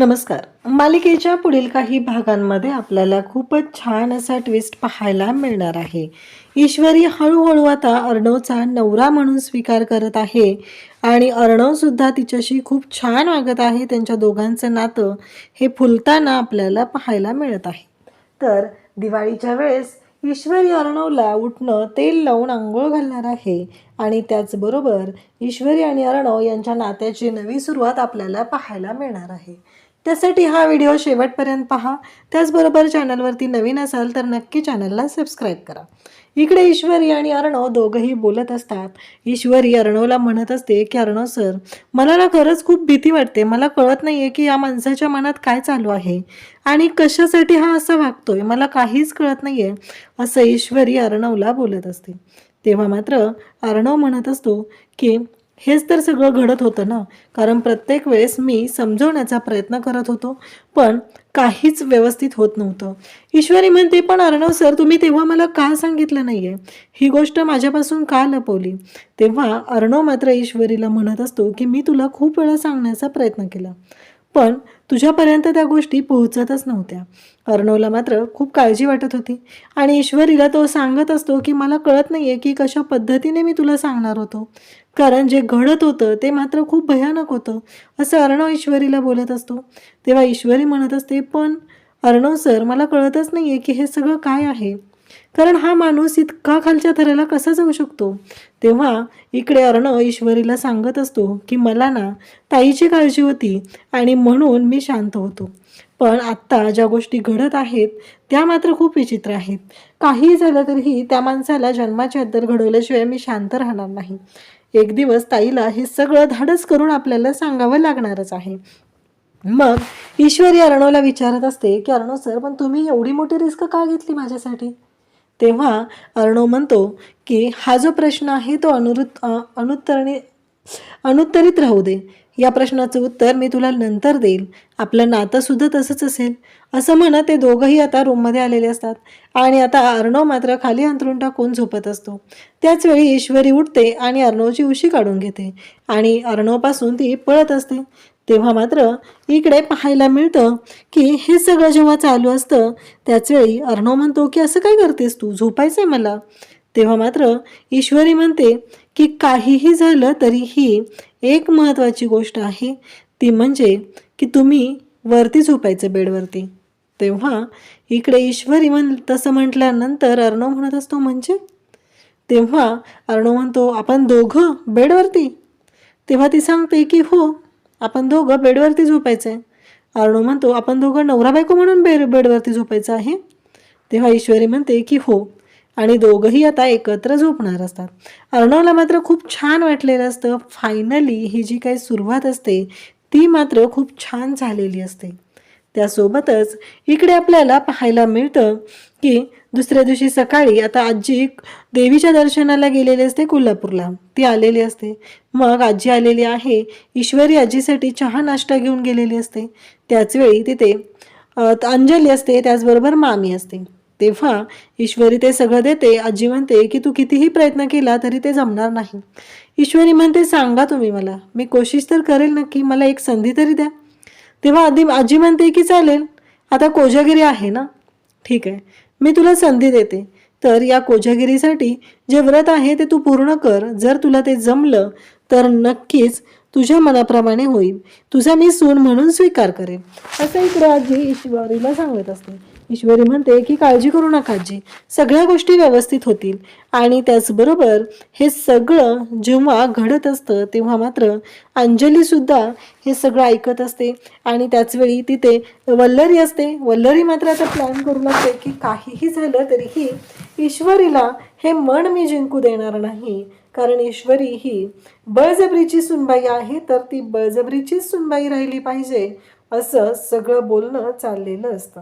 नमस्कार. मालिकेच्या पुढील काही भागांमध्ये आपल्याला खूपच छान असा ट्विस्ट पाहायला मिळणार आहे. ईश्वरी हळूहळू आता अर्णवचा नवरा म्हणून स्वीकार करत आहे आणि अर्णवसुद्धा तिच्याशी खूप छान वागत आहे त्यांच्या दोघांचं नातं हे फुलताना आपल्याला पाहायला मिळत आहे. तर दिवाळीच्या वेळेस ईश्वरी अर्णवला उठणं तेल लावून आंघोळ घालणार आहे आणि त्याचबरोबर ईश्वरी आणि अर्णव यांच्या नात्याची नवी सुरुवात आपल्याला पाहायला मिळणार आहे. त्यासाठी हा व्हिडिओ शेवटपर्यंत पहा. त्याचबरोबर चॅनलवरती नवीन असाल तर नक्की चॅनलला सबस्क्राईब करा. इकडे ईश्वरी आणि अर्णव दोघंही बोलत असतात. ईश्वरी अर्णवला म्हणत असते की अर्णव सर मला ना खरंच खूप भीती वाटते. मला कळत नाहीये की या माणसाच्या मनात काय चालू आहे आणि कशासाठी हा असा वागतोय. मला काहीच कळत नाहीये असं ईश्वरी अर्णवला बोलत असते. तेव्हा मात्र अर्णव म्हणत असतो की हेच तर सगळं घडत होतं ना. कारण प्रत्येक वेळेस मी समजवण्याचा प्रयत्न करत होतो पण काहीच व्यवस्थित होत नव्हतं. ईश्वरी म्हणते पण अर्णव सर तुम्ही तेव्हा मला का सांगितलं नाहीये? ही गोष्ट माझ्यापासून का लपवली? तेव्हा अर्णव मात्र ईश्वरीला म्हणत असतो की मी तुला खूप वेळा सांगण्याचा प्रयत्न केला. पण तुझ्यापर्यंत त्या गोष्टी पोहोचतच नव्हत्या. अर्णवला मात्र खूप काळजी वाटत होती. आणि ईश्वरीला तो सांगत असतो की मला कळत नाहीये की कशा पद्धतीने मी तुला सांगणार होतो. कारण जे घडत होतं ते मात्र खूप भयानक होतं असं अर्णव ईश्वरीला बोलत असतो. तेव्हा ईश्वरी म्हणत असते पण अर्णव सर मला कळतच नाहीये की हे सगळं काय आहे. कारण हा माणूस इतका खालच्या थराला कसा जाऊ शकतो? तेव्हा इकडे अर्णव ईश्वरीला सांगत असतो की मला ना ताईची काळजी होती आणि म्हणून मी शांत होतो. पण आत्ता ज्या गोष्टी घडत आहेत त्या मात्र खूप विचित्र आहेत. काही झालं तरीही त्या माणसाला जन्माची अद्दल घडवल्याशिवाय मी शांत राहणार नाही. एक दिवस ताईला हे सगळं धाडस करून आपल्याला सांगावं लागणारच आहे. मग ईश्वरी अर्णवला विचारत असते की अर्णव सर पण तुम्ही एवढी मोठी रिस्क का घेतली माझ्यासाठी? तेव्हा अर्णव म्हणतो की हा जो प्रश्न आहे तो अनुरुत अनुत्तरणी अनुत्तरित राहू दे. या प्रश्नाचं उत्तर मी तुला नंतर देईल. आपलं नातंसुद्धा तसंच असेल. असं म्हणत ते दोघंही आता रूममध्ये आलेले असतात. आणि आता अर्णव मात्र खाली अंथरून टाकून झोपत असतो. त्याचवेळी ईश्वरी उठते आणि अर्णवची उशी काढून घेते. आणि अर्णवपासून ती पळत असते. तेव्हा मात्र इकडे पाहायला मिळतं की हे सगळं जेव्हा चालू असतं त्याचवेळी अर्णव म्हणतो की असं काय करतेस तू? झोपायचंय मला. तेव्हा मात्र ईश्वरी म्हणते की काहीही झालं तरीही एक महत्त्वाची गोष्ट आहे. ती म्हणजे की तुम्ही वरती झोपायचं बेडवरती. तेव्हा इकडे ईश्वरी म्हण तसं म्हटल्यानंतर अर्णव म्हणत असतो म्हणजे? तेव्हा अर्णव म्हणतो आपण दोघं बेडवरती. तेव्हा ती सांगते की हो आपण दोघं बेडवरती झोपायचं आहे अर्णव म्हणतो आपण दोघं नवरा बायको म्हणून बेड बेडवरती झोपायचं आहे. तेव्हा ईश्वरी म्हणते की हो आणि दोघंही आता एकत्र झोपणार असतात. अर्णवला मात्र खूप छान वाटलेलं असतं. फायनली ही जी काही सुरुवात असते ती मात्र खूप छान झालेली असते. त्यासोबतच इकडे आपल्याला पाहायला मिळतं की दुसऱ्या दिवशी सकाळी आता आजी देवीच्या दर्शनाला गेलेली असते कोल्हापूरला. ती आलेली असते. मग आजी आलेली आहे. ईश्वरी आजीसाठी चहा नाश्ता घेऊन गेलेली असते. त्याचवेळी तिथे अंजली असते त्याचबरोबर मामी असते. तेव्हा ईश्वरी ते सगळं देते. आजी म्हणते की तू कितीही प्रयत्न केला तरी ते जमणार नाही. ईश्वरी म्हणते सांगा तुम्ही मला. मी कोशिश तर करेल नक्की मला एक संधी तरी द्या. तेव्हा आधी आजी म्हणते की चालेल. आता कोजागिरी आहे ना? ठीक आहे. मी तुला संधी देते. तर या कोजागिरीसाठी जे व्रत आहे ते तू पूर्ण कर. जर तुला ते जमलं तर नक्कीच तुझ्या मनाप्रमाणे होईल. तुझा मी सून म्हणून स्वीकार करेन. असं इकडे आजी ईश्वरीला सांगत असते. ईश्वरी म्हणते की काळजी करू नका आजी. सगळ्या गोष्टी व्यवस्थित होतील. आणि त्याचबरोबर हे सगळं जेव्हा घडत असतं तेव्हा मात्र अंजली सुद्धा हे सगळं ऐकत असते. आणि त्याचवेळी तिथे वल्लरी असते. वल्लरी मात्र आता प्लॅन करू लागते की काहीही झालं तरीही ईश्वरीला हे मन मी जिंकू देणार नाही. कारण ईश्वरी ही बळजबरीची सुनबाई आहे तर ती बळजबरीचीच सुनबाई राहिली पाहिजे असं सगळं बोलणं चाललेलं असतं.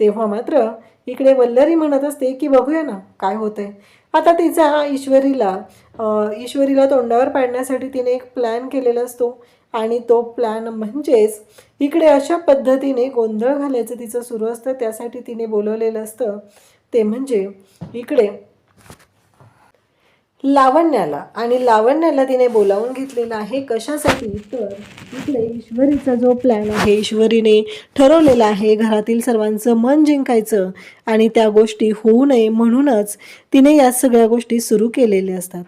तेव्हा मात्र इकडे वल्लरी म्हणत असते की बघूया ना काय होतंय. आता तिचा ईश्वरीला ईश्वरीला तोंडावर पाडण्यासाठी तिने एक प्लॅन केलेला असतो. आणि तो प्लॅन म्हणजेच इकडे अशा पद्धतीने गोंधळ घालायचं तिचं सुरू असतं. त्यासाठी तिने बोलवलेलं असतं ते म्हणजे इकडे लावण्याला आणि लावण्याला तिने बोलावून घेतलेलं आहे. कशासाठी? तर इकडे ईश्वरीचा जो प्लॅन आहे ईश्वरीने ठरवलेला आहे घरातील सर्वांचं मन जिंकायचं आणि त्या गोष्टी होऊ नये म्हणूनच तिने या सगळ्या गोष्टी सुरू केलेल्या असतात.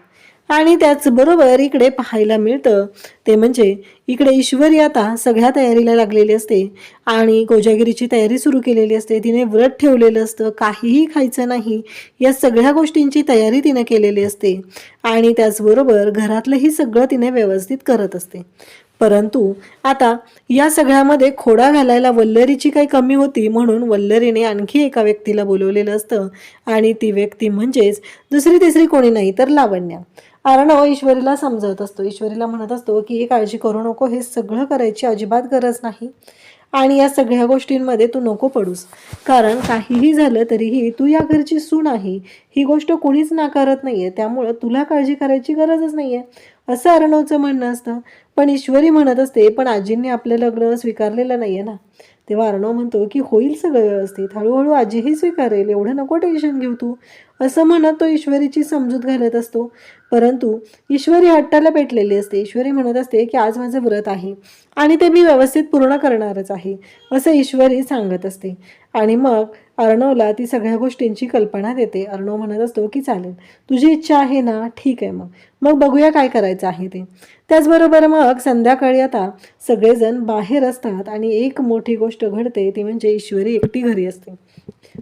आणि त्याचबरोबर इकडे पाहायला मिळतं. ते म्हणजे इकडे ईश्वरी आता सगळ्या तयारीला लागलेली असते. आणि कोजागिरीची तयारी सुरू केलेली असते. तिने व्रत ठेवलेलं असतं. काहीही खायचं नाही. या सगळ्या गोष्टींची तयारी तिने केलेली असते. आणि त्याचबरोबर घरातलंही सगळं तिने व्यवस्थित करत असते. परंतु आता या सगळ्यामध्ये खोडा घालायला वल्लरीची काही कमी होती म्हणून वल्लरीने आणखी एका व्यक्तीला बोलवलेलं असतं. आणि ती व्यक्ती म्हणजेच दुसरी तिसरी कोणी नाही तर लावण्या. अर्णव ईश्वरीला समजवत असतो. ईश्वरीला म्हणत असतो की ही काळजी करू नको हे सगळं करायची अजिबात गरज नाही आणि या सगळ्या गोष्टींमध्ये तू नको पडूस. कारण काहीही झालं तरीही तू या घरची सून आहे. ही गोष्ट कोणीच नाकारत नाहीये. त्यामुळं तुला काळजी करायची गरजच नाहीये. असं अर्णवचं म्हणणं असतं. पण ईश्वरी म्हणत असते पण आजींनी आपलं लग्न स्वीकारलेलं नाहीये ना. तेव्हा अर्णव म्हणतो की होईल सगळं व्यवस्थित. हळूहळू आजीही स्वीकारेल. एवढं नको टेन्शन घेऊ तू. असं म्हणत तो ईश्वरीची समजूत घालत असतो. परंतु ईश्वरी हट्टाला पेटलेली असते. ईश्वरी म्हणत असते की आज माझं व्रत आहे आणि ते मी व्यवस्थित पूर्ण करणारच आहे असं ईश्वरी सांगत असते. आणि मग अर्णवला ती सगळ्या गोष्टींची कल्पना देते. अर्णव म्हणत असतो की चालेल तुझी इच्छा आहे ना? ठीक आहे मग. मग बघूया काय करायचं आहे ते. त्याचबरोबर मग संध्याकाळी आता सगळेजण बाहेर असतात आणि एक मोठी गोष्ट घडते. ती म्हणजे ईश्वरी एकटी घरी असते.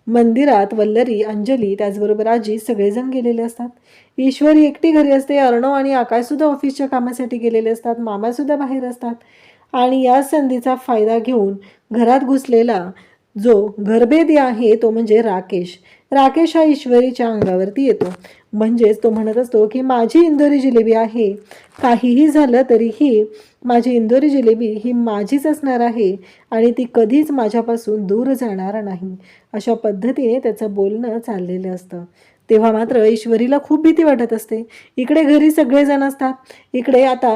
मंदिरात वल्लरी अंजली त्याचबरोबर राजी सगळेजण गेलेले असतात. ईश्वरी एकटी घरी असते अर्णव आणि आकाशसुद्धा ऑफिसच्या कामासाठी गेलेले असतात मामासुद्धा बाहेर असतात. आणि या संधीचा फायदा घेऊन घरात घुसलेला जो घरभेदी आहे तो म्हणजे राकेश. राकेश हा ईश्वरीच्या अंगावरती येतो. म्हणजेच तो म्हणत असतो की माझी इंदोरी जिलेबी आहे. काहीही झालं तरीही माझी इंदोरी जिलेबी ही माझीच असणार आहे आणि ती कधीच माझ्यापासून दूर जाणार नाही. अशा पद्धतीने त्याचं बोलणं चाललेलं असतं. तेव्हा मात्र ईश्वरीला खूप भीती वाटत असते. इकडे घरी सगळेजण असतात. इकडे आता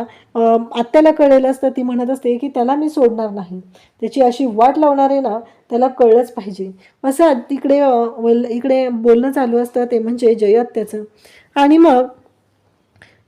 आत्याला कळलेलं असतं. ती म्हणत असते की त्याला मी सोडणार नाही. त्याची अशी वाट लावणारे ना त्याला कळलंच पाहिजे. असं तिकडे वल इकडे बोलणं चालू असतं. ते म्हणजे जयत त्याचं आणि मग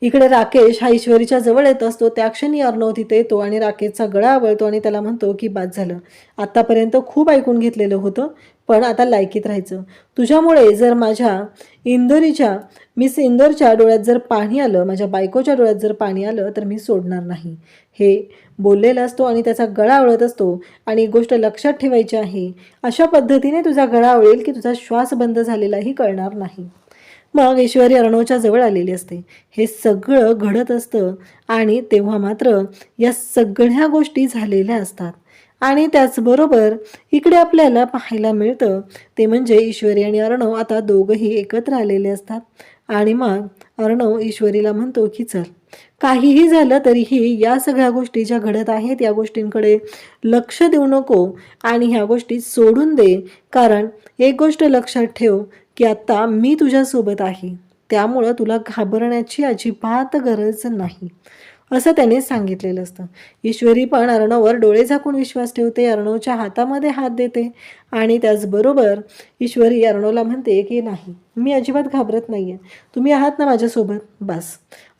इकडे राकेश हा ईश्वरीच्या जवळ येत असतो. त्या क्षणी अर्णव तिथे येतो आणि राकेशचा गळा आवळतो आणि त्याला म्हणतो की बाद झालं. आत्तापर्यंत खूप ऐकून घेतलेलं होतं पण आता लायकीत राहायचं. तुझ्यामुळे जर माझ्या इंदोरीच्या मिस इंदोरच्या डोळ्यात जर पाणी आलं माझ्या बायकोच्या डोळ्यात जर पाणी आलं तर मी सोडणार नाही. हे बोललेला असतो आणि त्याचा गळा आवळत असतो. आणि गोष्ट लक्षात ठेवायची आहे अशा पद्धतीने तुझा गळा आवळेल की तुझा श्वास बंद झालेलाही कळणार नाही. मग ईश्वरी अर्णवच्या जवळ आलेली असते. हे सगळं घडत असतं आणि तेव्हा मात्र या सगळ्या गोष्टी झालेल्या असतात. आणि त्याचबरोबर इकडे आपल्याला पाहायला मिळतं ते म्हणजे ईश्वरी आणि अर्णव आता दोघंही एकत्र आलेले असतात. आणि मग अर्णव ईश्वरीला म्हणतो की चल काहीही झालं तरीही या सगळ्या गोष्टी ज्या घडत आहेत या गोष्टींकडे लक्ष देऊ नको आणि ह्या गोष्टी सोडून दे. कारण एक गोष्ट लक्षात ठेव की आत्ता मी तुझ्यासोबत आहे. त्यामुळं तुला घाबरण्याची अजिबात गरज नाही. असं त्याने सांगितलेलं असतं. ईश्वरी पण अर्णववर डोळे झाकून विश्वास ठेवते. अर्णवच्या हातामध्ये हात देते. आणि त्याचबरोबर ईश्वरी अर्णोला म्हणते की नाही मी अजिबात घाबरत नाही आहे तुम्ही आहात ना माझ्यासोबत बस.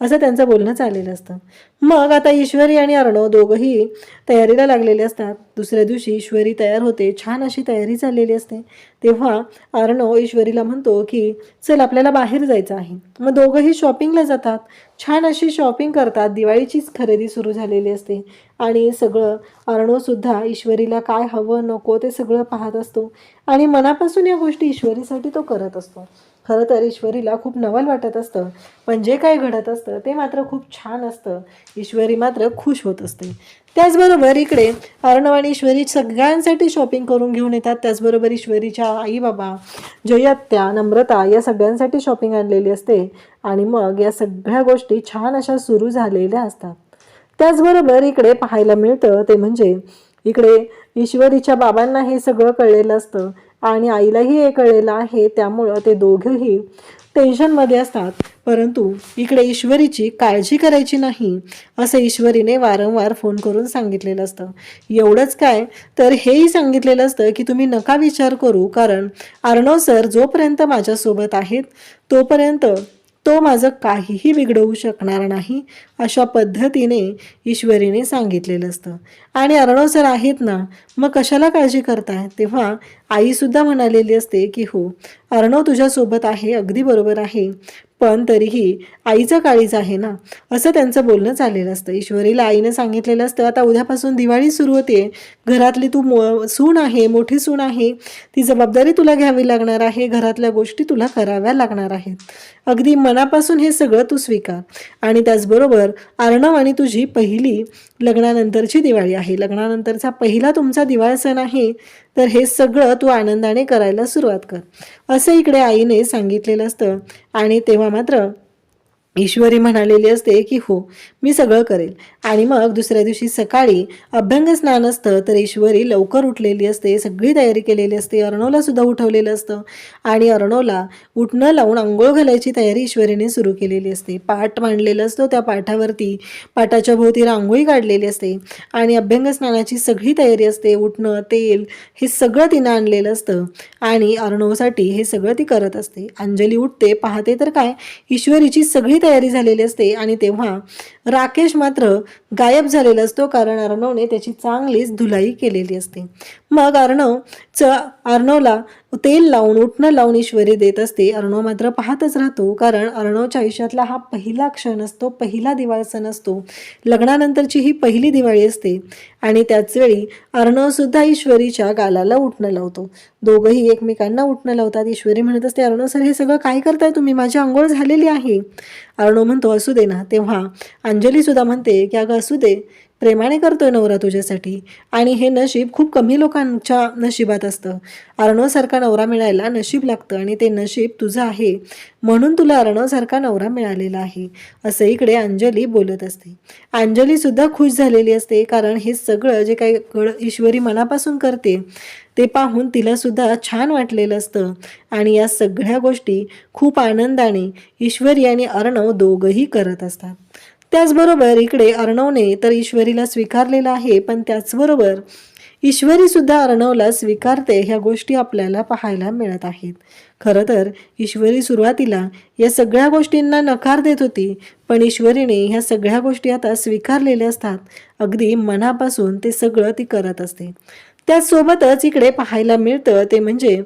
असं त्यांचं बोलणं चाललेलं असतं. मग आता ईश्वरी आणि अर्णव दोघंही तयारीला लागलेले असतात. दुसऱ्या दिवशी ईश्वरी तयार होते छान अशी तयारी चाललेली असते. तेव्हा अर्णव ईश्वरीला म्हणतो की चल आपल्याला बाहेर जायचं आहे. मग दोघंही शॉपिंगला जातात. छान अशी शॉपिंग करतात. दिवाळीचीच खरेदी सुरू झालेली असते. आणि सगळं अर्णवसुद्धा ईश्वरीला काय हवं नको ते सगळं पाहत असतो. आणि मनापासून या गोष्टी ईश्वरीसाठी तो करत असतो. खरं तर ईश्वरीला खूप नवल वाटत असतं. पण जे काय घडत असतं ते मात्र खूप छान असतं. ईश्वरी मात्र खुश होत असते. त्याचबरोबर इकडे अर्णव आणि ईश्वरी सगळ्यांसाठी शॉपिंग करून घेऊन येतात. त्याचबरोबर ईश्वरीच्या आई बाबा जयत्या नम्रता या सगळ्यांसाठी शॉपिंग आणलेली असते. आणि मग या सगळ्या गोष्टी छान अशा सुरू झालेल्या असतात. त्याचबरोबर इकडे पाहायला मिळतं ते म्हणजे इकडे ईश्वरीच्या बाबांना हे सगळं कळलेलं असतं आणि आईलाही हे कळलेलं आहे त्यामुळं ते दोघंही टेन्शनमध्ये असतात. परंतु इकडे ईश्वरीची काळजी करायची नाही असं ईश्वरीने वारंवार फोन करून सांगितलेलं असतं. एवढंच काय? तर हेही सांगितलेलं असतं की तुम्ही नका विचार करू कारण अर्णव सर जोपर्यंत माझ्यासोबत आहेत तोपर्यंत तो माझं काहीही बिघडवू शकणार नाही अशा पद्धतीने ईश्वरीने सांगितलेलं असतं. आणि अर्णव सर आहेत ना मग कशाला काळजी करताय? तेव्हा आईसुद्धा म्हणालेली असते की हो अर्णव तुझ्यासोबत आहे अगदी बरोबर आहे. पण तरीही आईचं काळीच आहे ना? असं त्यांचं बोलणं चाललेलं असतं. ईश्वरीला आईनं सांगितलेलं असतं आता उद्यापासून दिवाळी सुरू होते. घरातली तू मो सून आहे मोठी सून आहे. ती जबाबदारी तुला घ्यावी लागणार आहे. घरातल्या गोष्टी तुला कराव्या लागणार आहेत. अगदी मनापासून हे सगळं तू स्वीकार. आणि त्याचबरोबर अर्णव आणि तुझी पहिली लग्नानंतरची दिवाळी आहे. लग्नानंतरचा पहिला तुमचा दिवाळ सण आहे तर हे सगळं तू आनंदाने करायला सुरुवात कर. असं इकडे आईने सांगितलेलं असतं आणि तेव्हा मात्र ईश्वरी म्हणालेली असते की हो मी सगळं करेल. आणि मग दुसऱ्या दिवशी सकाळी अभ्यंग स्नान असतं तर ईश्वरी लवकर उठलेली असते सगळी तयारी केलेली असते अर्णवला सुद्धा उठवलेलं असतं. आणि अर्णवला उठणं लावून आंघोळ घालायची तयारी ईश्वरीने सुरू केलेली असते. पाठ मांडलेलं असतो त्या पाठावरती पाटाच्या भोवती रांगोळी काढलेली असते. आणि अभ्यंग स्नानाची सगळी तयारी असते उठणं तेल हे सगळं तिनं आणलेलं असतं. आणि अर्णवसाठी हे सगळं ती करत असते. अंजली उठते पाहते तर काय ईश्वरीची सगळी तयारी झालेली असते आणि तेव्हा राकेश मात्र गायब झालेला असतो कारण अर्णवने त्याची चांगलीच धुलाई केलेली असते. मग अर्णव च अर्णवला तेल लावून उठणं लावून ईश्वरी देत असते. अर्णव मात्र पाहतच राहतो कारण अर्णवच्या आयुष्यातला हा पहिला क्षण असतो पहिला दिवाळ सण असतो. लग्नानंतरची ही पहिली दिवाळी असते आणि त्याचवेळी अर्णव सुद्धा ईश्वरीच्या गालाला उठणं लावतो. दोघंही एकमेकांना उठणं लावतात. ईश्वरी म्हणत असते अर्णव सर हे सगळं काय करताय तुम्ही? माझी आंघोळ झालेली आहे. अर्णव म्हणतो असू दे ना. तेव्हा अंजली सुद्धा म्हणते की अगं असू दे. प्रेमाने करतोय नवरा तुझ्यासाठी. आणि हे नशीब खूप कमी लोकांच्या नशिबात असतं. अर्णवसारखा नवरा मिळायला नशीब लागतं आणि ते नशीब तुझं आहे. म्हणून तुला अर्णवसारखा नवरा मिळालेला आहे. असं इकडे अंजली बोलत असते. अंजली सुद्धा खुश झालेली असते कारण हे सगळं जे काही गड ईश्वरी मनापासून करते ते पाहून तिला सुद्धा छान वाटलेलं असतं. आणि या सगळ्या गोष्टी खूप आनंदाने ईश्वरी आणि अर्णव दोघंही करत असतात. त्याचबरोबर इकडे अर्णवने तर ईश्वरीला स्वीकारलेलं आहे पण त्याचबरोबर ईश्वरी सुद्धा अर्णवला स्वीकारते ह्या गोष्टी आपल्याला पाहायला मिळत आहेत. खरं तर ईश्वरी सुरुवातीला या सगळ्या गोष्टींना नकार देत होती पण ईश्वरीने ह्या सगळ्या गोष्टी आता स्वीकारलेल्या असतात. अगदी मनापासून ते सगळं ती करत असते. त्याचसोबतच इकडे पाहायला मिळतं ते म्हणजे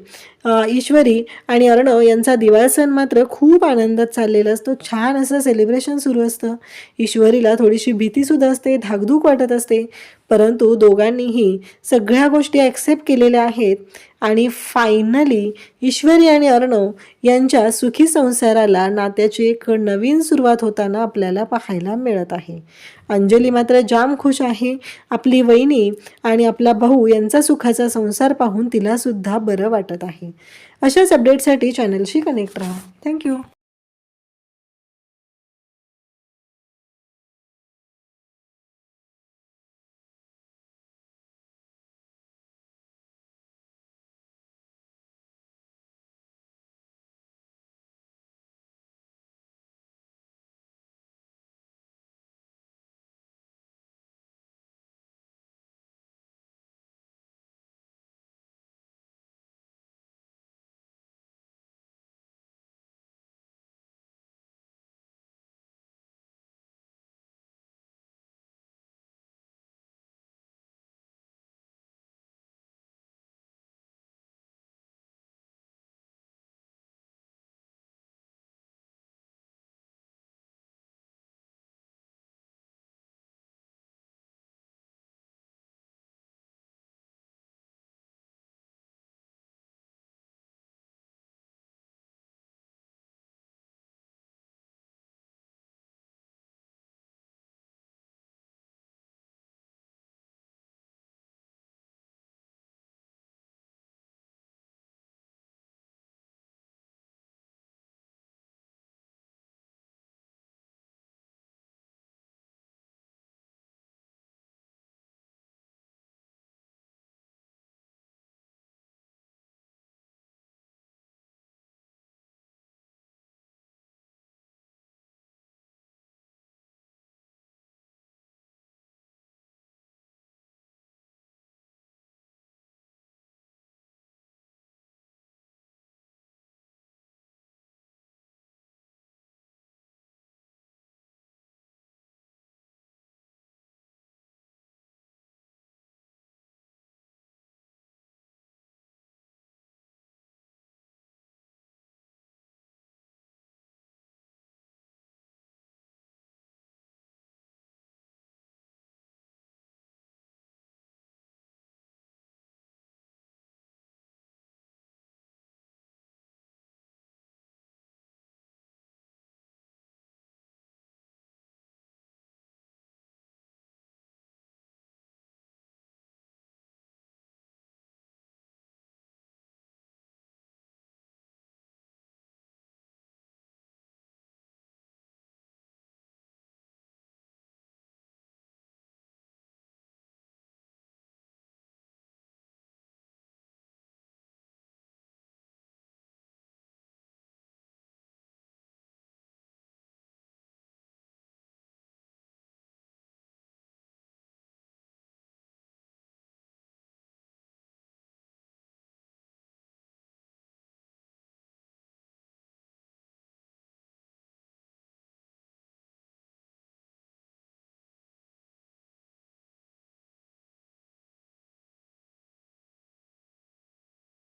ईश्वरी आणि अर्णव यांचा दिवाळ सण मात्र खूप आनंदात चाललेला असतो. छान असं सेलिब्रेशन सुरू असतं. ईश्वरीला थोडीशी भीतीसुद्धा असते धाकधूक वाटत असते. परंतु दोघांनीही सगळ्या गोष्टी ॲक्सेप्ट केलेल्या आहेत आणि फायनली ईश्वरी आणि अर्णव यांच्या सुखी संसाराला नात्याची एक नवीन सुरुवात होताना आपल्याला पाहायला मिळत आहे. अंजली मात्र जाम खुश आहे. आपली वहिनी आणि आपला भाऊ यांचा सुखाचा संसार पाहून तिलासुद्धा बरं वाटत आहे. अशाच अपडेटसाठी चॅनलशी कनेक्ट राहा. थँक्यू